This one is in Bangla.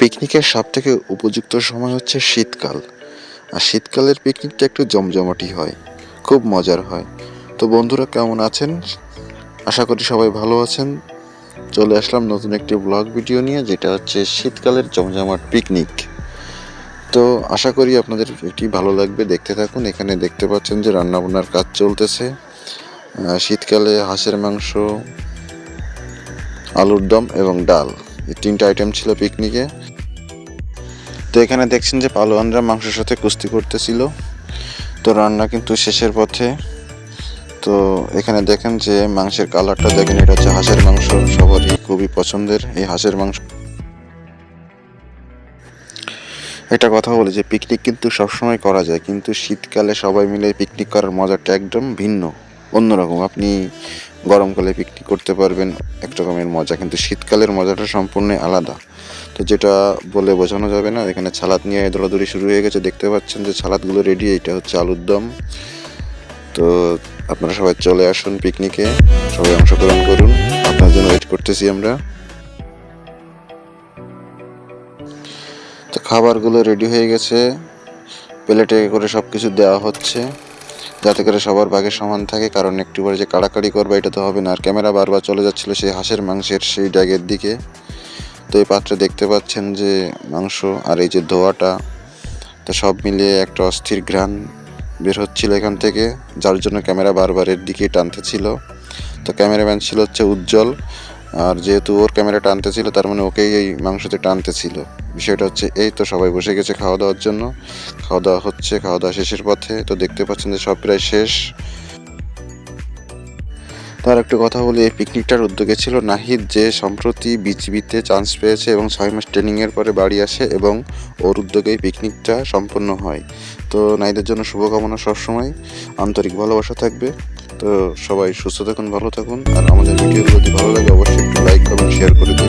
পিকনিকের সব থেকে উপযুক্ত সময় হচ্ছে শীতকাল। আর শীতকালের পিকনিকটা একটু জমজমাটি হয়, খুব মজার হয়। তো বন্ধুরা, কেমন আছেন? আশা করি সবাই ভালো আছেন। চলে আসলাম নতুন একটি ব্লগ ভিডিও নিয়ে, যেটা হচ্ছে শীতকালের জমজমাট পিকনিক। তো আশা করি আপনাদের এটি ভালো লাগবে। দেখতে থাকুন, এখানে দেখতে পাচ্ছেন যে রান্নাবান্নার কাজ চলতেছে। শীতকালে হাঁসের মাংস, আলুর দম এবং ডাল। এই তিনটা আইটেম ছিল পিকনিকে। তো এখানে দেখছেন যে পালোয়ানরা মাংসের সাথে কুস্তি করতেছিল। তো রান্না কিন্তু শেষের পথে। তো এখানে দেখেন যে মাংসের কালারটা দেখেন, এটা হচ্ছে হাঁসের মাংস। সবারই খুবই পছন্দের এই হাঁসের মাংস। এটা কথা বলে যে পিকনিক কিন্তু সবসময় করা যায়, কিন্তু শীতকালে সবাই মিলে পিকনিক করার মজাটা একদম ভিন্ন, অন্যরকম। আপনি গরমকালে পিকনিক করতে পারবেন। এক রকমের মজা, কিন্তু শীতকালের মজাটা সম্পূর্ণ আলাদা। তো যেটা বলে বোঝানো যাবে না, এখানে ছালাদ নিয়ে দৌড়াদৌড়ি শুরু হয়ে গেছে। দেখতে পাচ্ছেন যে ছালাদগুলো রেডি এটা হচ্ছে আলুর দম। তো আপনারা সবাই চলে আসুন পিকনিকে সবাই অংশগ্রহণ করুন। আপনার জন্য ওয়েট করতেছি আমরা। তো খাবারগুলো রেডি হয়ে গেছে। প্লেটে করে সব কিছু দেওয়া হচ্ছে। যাতে করে সবার ভাগে সমান থাকে, কারণ একটু পরে যে কাড়াকাড়ি করবে, এটা তো হবে না। আর ক্যামেরা বারবার চলে যাচ্ছিল সেই হাঁসের মাংসের সেই ড্যাগের দিকে। তো এই পাত্রে দেখতে পাচ্ছেন যে মাংস আর এই যে ধোয়াটা, তো সব মিলিয়ে একটা অস্থির ঘ্রাণ বের হচ্ছিল এখান থেকে, যার জন্য ক্যামেরা বারবার এর দিকে টানতে ছিল। তো ক্যামেরাম্যান ছিল হচ্ছে উজ্জ্বল। আর যেহেতু ওর ক্যামেরা টানতে ছিল, তার মানে ওকেই এই মাংসতে টানতে ছিল। বিষয়টা হচ্ছে, এই তো সবাই বসে গেছে খাওয়া দাওয়ার জন্য। খাওয়া দাওয়া হচ্ছে খাওয়া দাওয়া শেষের পথে। তো দেখতে পাচ্ছেন যে সব প্রায় শেষ। তার একটু কথা বলি, এই পিকনিকটার উদ্যোগে ছিল নাহিদ যে সম্প্রতি বিজিবিতে চান্স পেয়েছে এবং ছয় মাস ট্রেনিংয়ের পরে বাড়ি আসে এবং ওর উদ্যোগে পিকনিকটা সম্পন্ন হয়। তো নাহিদের জন্য শুভকামনা সবসময়। আন্তরিক ভালোবাসা থাকবে। তো সবাই সুস্থ থাকুন, ভালো থাকুন। আর আমাদের ভিডিও যদি ভালো লাগে, অবশ্যই একটু লাইক কমেন্ট শেয়ার করে দিন।